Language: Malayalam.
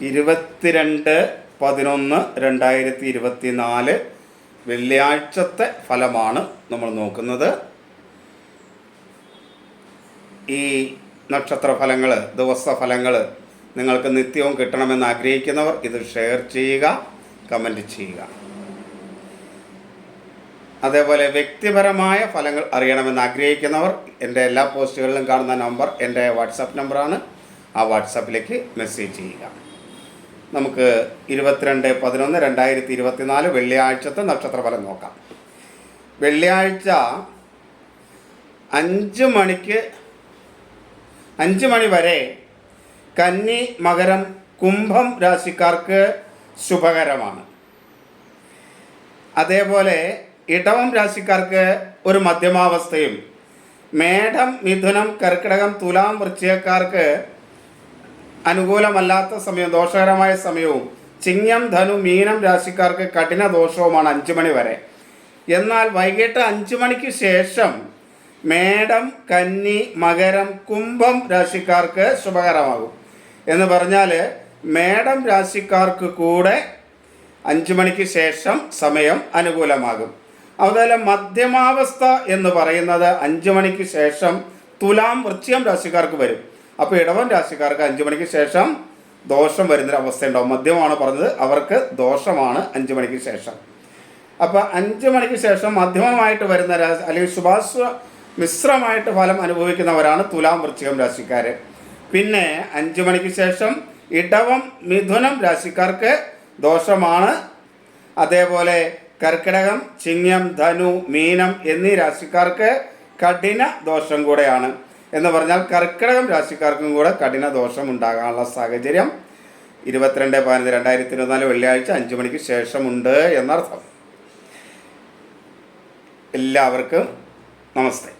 ഇരുപത്തിരണ്ട് പതിനൊന്ന് രണ്ടായിരത്തി ഇരുപത്തി നാല് വെള്ളിയാഴ്ചത്തെ ഫലമാണ് നമ്മൾ നോക്കുന്നത്. ഈ നക്ഷത്ര ഫലങ്ങൾ ദിവസ ഫലങ്ങൾ നിങ്ങൾക്ക് നിത്യവും കിട്ടണമെന്ന് ആഗ്രഹിക്കുന്നവർ ഇത് ഷെയർ ചെയ്യുക കമന്റ് ചെയ്യുക. അതേപോലെ വ്യക്തിപരമായ ഫലങ്ങൾ അറിയണമെന്ന് ആഗ്രഹിക്കുന്നവർ എന്റെ എല്ലാ പോസ്റ്റുകളിലും കാണുന്ന നമ്പർ എന്റെ വാട്സപ്പ് നമ്പറാണ്. ആ വാട്സപ്പിലേക്ക് മെസ്സേജ് ചെയ്യുക. നമുക്ക് ഇരുപത്തിരണ്ട് പതിനൊന്ന് രണ്ടായിരത്തി ഇരുപത്തിനാല് വെള്ളിയാഴ്ചത്തെ നക്ഷത്രഫലം നോക്കാം. വെള്ളിയാഴ്ച അഞ്ച് മണിക്ക് അഞ്ച് മണി വരെ കന്നി മകരം കുംഭം രാശിക്കാർക്ക് ശുഭകരമാണ്. അതേപോലെ ഇടവം രാശിക്കാർക്ക് ഒരു മധ്യമാവസ്ഥയും മേടം മിഥുനം കർക്കിടകം തുലാം വൃശ്ചികക്കാർക്ക് അനുകൂലമല്ലാത്ത സമയവും ദോഷകരമായ സമയവും ചിങ്ങം ധനു മീനം രാശിക്കാർക്ക് കഠിന ദോഷവുമാണ് അഞ്ചു മണി വരെ. എന്നാൽ വൈകിട്ട് അഞ്ചു മണിക്ക് ശേഷം മേടം കന്നി മകരം കുംഭം രാശിക്കാർക്ക് ശുഭകരമാകും. എന്ന് പറഞ്ഞാൽ മേടം രാശിക്കാർക്ക് കൂടെ അഞ്ചു മണിക്ക് ശേഷം സമയം അനുകൂലമാകും. അതുപോലെ മധ്യമാവസ്ഥ എന്ന് പറയുന്നത് അഞ്ചു മണിക്ക് ശേഷം തുലാം വൃശ്ചികം രാശിക്കാർക്ക് വരും. അപ്പോൾ ഇടവൻ രാശിക്കാർക്ക് അഞ്ച് മണിക്ക് ശേഷം ദോഷം വരുന്നൊരു അവസ്ഥയുണ്ടാവും. മദ്യമാണ് പറഞ്ഞത്. അവർക്ക് ദോഷമാണ് അഞ്ച് മണിക്ക് ശേഷം. അപ്പോൾ അഞ്ച് മണിക്ക് ശേഷം മധ്യമമായിട്ട് വരുന്ന രാശി അല്ലെങ്കിൽ ശുഭാശ മിശ്രമായിട്ട് ഫലം അനുഭവിക്കുന്നവരാണ് തുലാം വൃശ്ചികം രാശിക്കാർ പിന്നെ അഞ്ച് മണിക്ക് ശേഷം ഇടവം മിഥുനം രാശിക്കാർക്ക് ദോഷമാണ്. അതേപോലെ കർക്കിടകം ചിങ്ങം ധനു മീനം എന്നീ രാശിക്കാർക്ക് കഠിന ദോഷം കൂടെയാണ്. എന്ന് പറഞ്ഞാൽ കർക്കിടകം രാശിക്കാർക്കും കൂടെ കഠിന ദോഷം ഉണ്ടാകാനുള്ള സാഹചര്യം ഇരുപത്തിരണ്ട് പതിനഞ്ച് രണ്ടായിരത്തി ഇരുപത്തിനാല് വെള്ളിയാഴ്ച അഞ്ച് മണിക്ക് ശേഷമുണ്ട് എന്നർത്ഥം. എല്ലാവർക്കും നമസ്തേ.